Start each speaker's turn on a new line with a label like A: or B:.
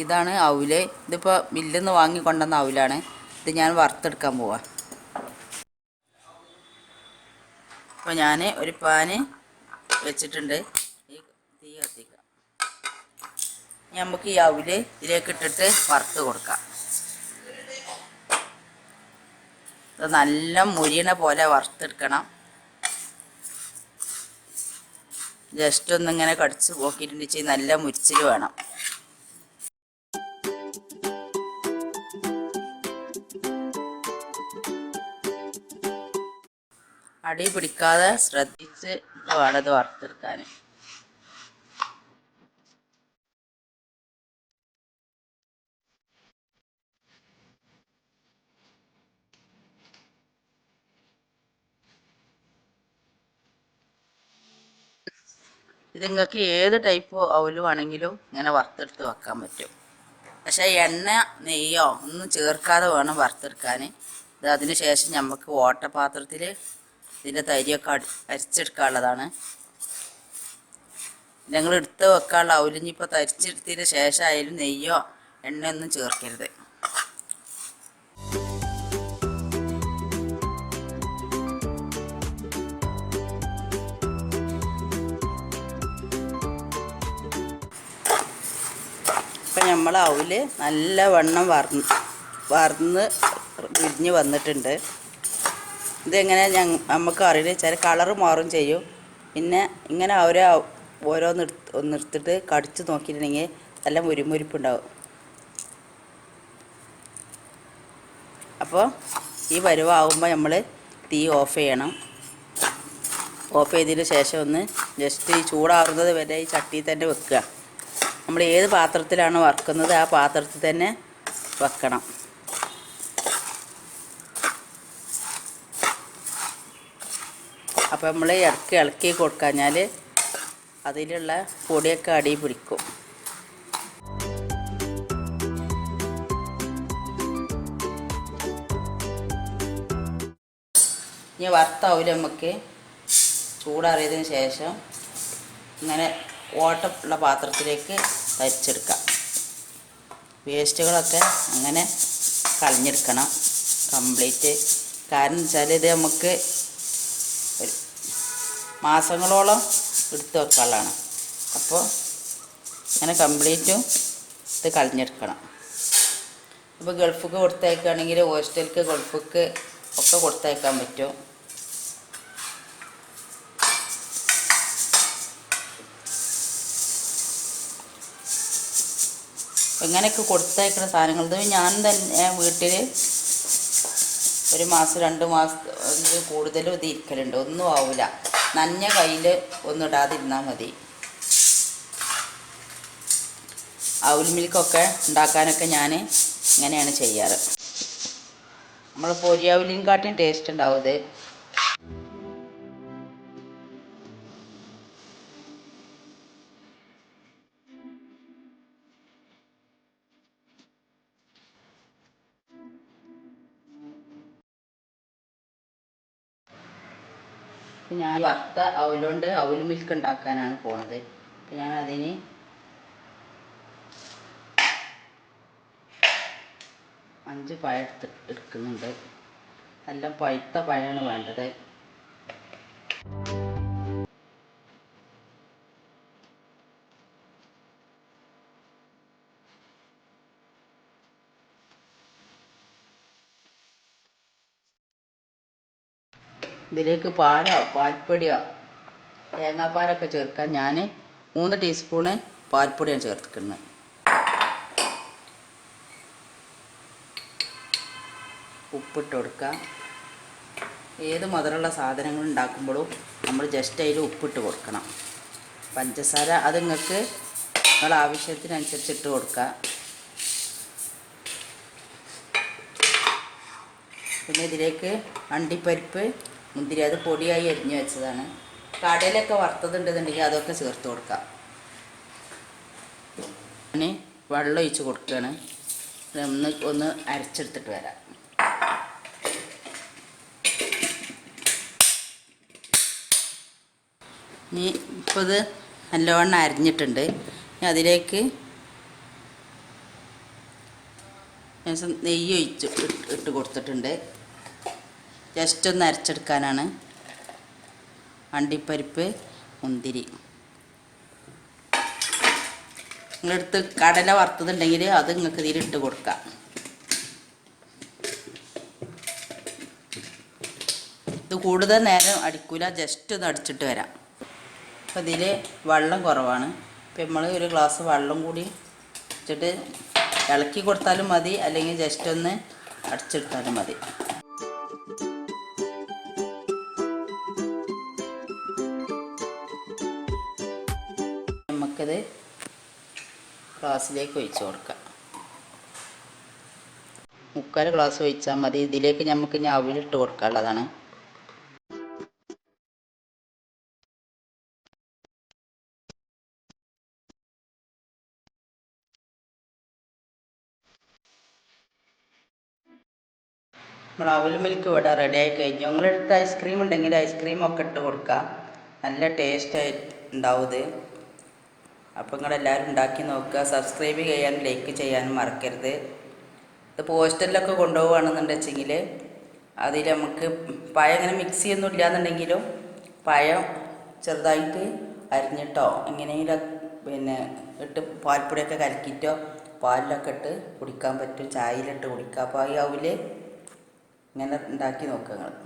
A: ഇതാണ് അവൽ ഇതിപ്പോൾ മില്ലിൽ നിന്ന് വാങ്ങിക്കൊണ്ടുവന്ന അവലാണ് ഇത് ഞാൻ വറുത്തെടുക്കാൻ പോവാ. അപ്പോൾ ഞാൻ ഒരു പാന് വെച്ചിട്ടുണ്ട്. ഈ തീ കത്തിക്കാം. നമുക്ക് ഈ അവൽ ഇതിലേക്ക് ഇട്ടിട്ട് വറുത്ത് കൊടുക്കാം. ഇത് നല്ല മുരിയണ പോലെ വറുത്തെടുക്കണം. ജസ്റ്റ് ഒന്നിങ്ങനെ കടിച്ച് പോക്കിയിട്ടുണ്ടെങ്കിൽ നല്ല മുരിച്ചിൽ വേണം. അടി പിടിക്കാതെ ശ്രദ്ധിച്ച് വേണം ഇത് വറുത്തെടുക്കാൻ ഇത് നിങ്ങൾക്ക് ഏത് ടൈപ്പ് അവൽ വേണമെങ്കിലും ഇങ്ങനെ വറുത്തെടുത്ത് വെക്കാൻ പറ്റും. പക്ഷേ എണ്ണ നെയ്യോ ഒന്നും ചേർക്കാതെ വേണം വറുത്തെടുക്കാൻ ഇത് അതിന് ശേഷം നമുക്ക് ഓട്ടപാത്രത്തിൽ ഇതിന്റെ തരിയൊക്കെ അരിച്ചെടുക്കാനുള്ളതാണ്. ഞങ്ങൾ എടുത്ത് വെക്കാനുള്ള അവലിഞ്ഞിപ്പോൾ തരിച്ചെടുത്തതിന് ശേഷമായാലും നെയ്യോ എണ്ണയൊന്നും ചേർക്കരുത്. ഇപ്പം നമ്മൾ അവൽ നല്ല വണ്ണം വറന്ന് വറന്ന് വിരിഞ്ഞ് വന്നിട്ടുണ്ട്. ഇതെങ്ങനെ ഞങ്ങ നമുക്ക് അറിയില്ല. വെച്ചാൽ കളറ് മാറും ചെയ്യും. പിന്നെ ഇങ്ങനെ അവരെ ഓരോ നിർത്ത് നിർത്തിട്ട് കടിച്ചു കടിച്ച് നോക്കിയിട്ടുണ്ടെങ്കിൽ നല്ല മുരിമുരിപ്പുണ്ടാവും. അപ്പോൾ ഈ പരുവാകുമ്പോൾ നമ്മൾ തീ ഓഫ് ചെയ്യണം. ഓഫ് ചെയ്തതിന് ശേഷം ഒന്ന് ജസ്റ്റ് ഈ ചൂടാറുന്നത് വരെ ഈ ചട്ടിയിൽ തന്നെ വെക്കുക. നമ്മൾ ഏത് പാത്രത്തിലാണ് വറുക്കുന്നത് ആ പാത്രത്തിൽ തന്നെ വെക്കണം. അപ്പോൾ നമ്മൾ ഇടയ്ക്ക് ഇളക്കി കൊടുക്കാഞ്ഞാൽ അതിലുള്ള പൊടിയൊക്കെ അടി പിടിക്കും. ഇനി വറുത്താവില്ല നമുക്ക് ചൂടാറിയതിന് ശേഷം ഇങ്ങനെ ഓട്ടമുള്ള പാത്രത്തിലേക്ക് തരിച്ചെടുക്കാം. വേസ്റ്റുകളൊക്കെ അങ്ങനെ കളഞ്ഞെടുക്കണം. കംപ്ലീറ്റ്. കാരണം വെച്ചാൽ ഇത് നമുക്ക് മാസങ്ങളോളം എടുത്ത് വെക്കാനുള്ളതാണ്. അപ്പോൾ ഇങ്ങനെ കംപ്ലീറ്റും ഇത് കളഞ്ഞെടുക്കണം. ഇപ്പോൾ ഗൾഫിക്ക് കൊടുത്തയക്കുകയാണെങ്കിൽ ഹോസ്റ്റലിക്ക് ഗൾഫിക്ക് ഒക്കെ കൊടുത്തയക്കാൻ പറ്റും. ഇങ്ങനെയൊക്കെ കൊടുത്തയക്കുന്ന സാധനങ്ങൾ. ഇത് ഞാൻ തന്നെ വീട്ടിൽ ഒരു മാസം രണ്ട് മാസം കൂടുതലും ഇത് ഇരിക്കലുണ്ട്. ഒന്നും ആവില്ല നഞ്ഞ കയ്യിൽ ഒന്നിടാതിരുന്നാൽ മതി. അവൽ മിൽക്കൊക്കെ ഉണ്ടാക്കാനൊക്കെ ഞാൻ ഇങ്ങനെയാണ് ചെയ്യാറ്. നമ്മൾ പൊരിയാവലിനെക്കാട്ടിയും ടേസ്റ്റ് ഉണ്ടാവും ഇപ്പം ഞാൻ വറുത്ത അവലുകൊണ്ട് അവൽ മിൽക്ക് ഉണ്ടാക്കാനാണ് പോണത്. അപ്പം ഞാൻ അതിന് അഞ്ച് പഴം എടുക്കുന്നുണ്ട്. നല്ല പഴുത്ത പഴമാണ് വേണ്ടത്. ഇതിലേക്ക് പാലോ പാൽപ്പൊടിയോ. തേങ്ങാപ്പാലൊക്കെ ചേർക്കാൻ ഞാൻ മൂന്ന് ടീസ്പൂണ് പാൽപ്പൊടിയാണ് ചേർക്കുന്നത്. ഉപ്പിട്ട് കൊടുക്കുക ഏത് മധുരമുള്ള സാധനങ്ങൾ ഉണ്ടാക്കുമ്പോഴും നമ്മൾ ജസ്റ്റ് അതിൽ ഉപ്പിട്ട് കൊടുക്കണം. പഞ്ചസാര അത് നിങ്ങൾക്ക് നിങ്ങളുടെ ആവശ്യത്തിനനുസരിച്ച് ഇട്ട് കൊടുക്കുക. പിന്നെ ഇതിലേക്ക് അണ്ടിപ്പരിപ്പ് മുന്തിരി അത് പൊടിയായി അരിഞ്ഞ് വെച്ചതാണ്. കടലൊക്കെ വറുത്തതുണ്ടെന്നുണ്ടെങ്കിൽ അതൊക്കെ ചേർത്ത് കൊടുക്കാം. പിന്നെ വെള്ളം ഒഴിച്ച് കൊടുക്കുകയാണ്. ഒന്ന് ഒന്ന് അരച്ചെടുത്തിട്ട് വരാം. ഇനി ഇപ്പോൾ ഇത് നല്ലവണ്ണം അരിഞ്ഞിട്ടുണ്ട്. അതിലേക്ക് നെയ്യ് ഒഴിച്ച് ഇട്ട് കൊടുത്തിട്ടുണ്ട്. ജസ്റ്റ് ഒന്ന് അരച്ചെടുക്കാനാണ്. അണ്ടിപ്പരിപ്പ് മുന്തിരി. നിങ്ങളെടുത്ത് കടല വറുത്തതുണ്ടെങ്കിൽ അത് നിങ്ങൾക്ക് ഇതിലിട്ട് കൊടുക്കാം. ഇത് കൂടുതൽ നേരം അടിക്കൂല ജസ്റ്റ് ഒന്ന് അടിച്ചിട്ട് വരാം. അപ്പോൾ ഇതിൽ വെള്ളം കുറവാണ്. ഇപ്പം നമ്മൾ ഒരു ഗ്ലാസ് വെള്ളം കൂടി വെച്ചിട്ട് ഇളക്കി കൊടുത്താലും മതി അല്ലെങ്കിൽ ജസ്റ്റ് ഒന്ന് അടിച്ചെടുത്താലും മതി. നമുക്കത് ഗ്ലാസ്സിലേക്ക് ഒഴിച്ചു കൊടുക്കാം. മുക്കാൽ ഗ്ലാസ് ഒഴിച്ചാൽ മതി. ഇതിലേക്ക് നമുക്ക് ഇനി അവിലിട്ട് കൊടുക്കാനുള്ളതാണ്. നമ്മൾ അവൽ മിൽക്ക് ഇവിടെ റെഡി ആയി കഴിഞ്ഞു. നിങ്ങളെടുത്ത് ഐസ്ക്രീം ഉണ്ടെങ്കിൽ ഐസ്ക്രീം ഒക്കെ ഇട്ട് കൊടുക്കാം. നല്ല ടേസ്റ്റ് ആയി ഉണ്ടാവും അപ്പോൾ നിങ്ങളെല്ലാവരും ഉണ്ടാക്കി നോക്കുക. സബ്സ്ക്രൈബ് ചെയ്യാനും ലൈക്ക് ചെയ്യാനും മറക്കരുത്. ഇത് പോസ്റ്ററിലൊക്കെ കൊണ്ടുപോവുകയാണെന്നുണ്ടെച്ചെങ്കിൽ അതിൽ നമുക്ക് പഴം ഇങ്ങനെ മിക്സ് ചെയ്യുന്നില്ല എന്നുണ്ടെങ്കിലും പഴം ചെറുതായിട്ട് അരിഞ്ഞിട്ടോ എങ്ങനെയെങ്കിലും പിന്നെ ഇട്ട് പാൽപ്പൊടിയൊക്കെ കലക്കിയിട്ടോ പാലിലൊക്കെ ഇട്ട് കുടിക്കാൻ പറ്റും. ചായയിലിട്ട് കുടിക്കാം അപ്പോൾ ഈ അവിൽ ഇങ്ങനെ ഉണ്ടാക്കി നോക്കുക നിങ്ങൾ.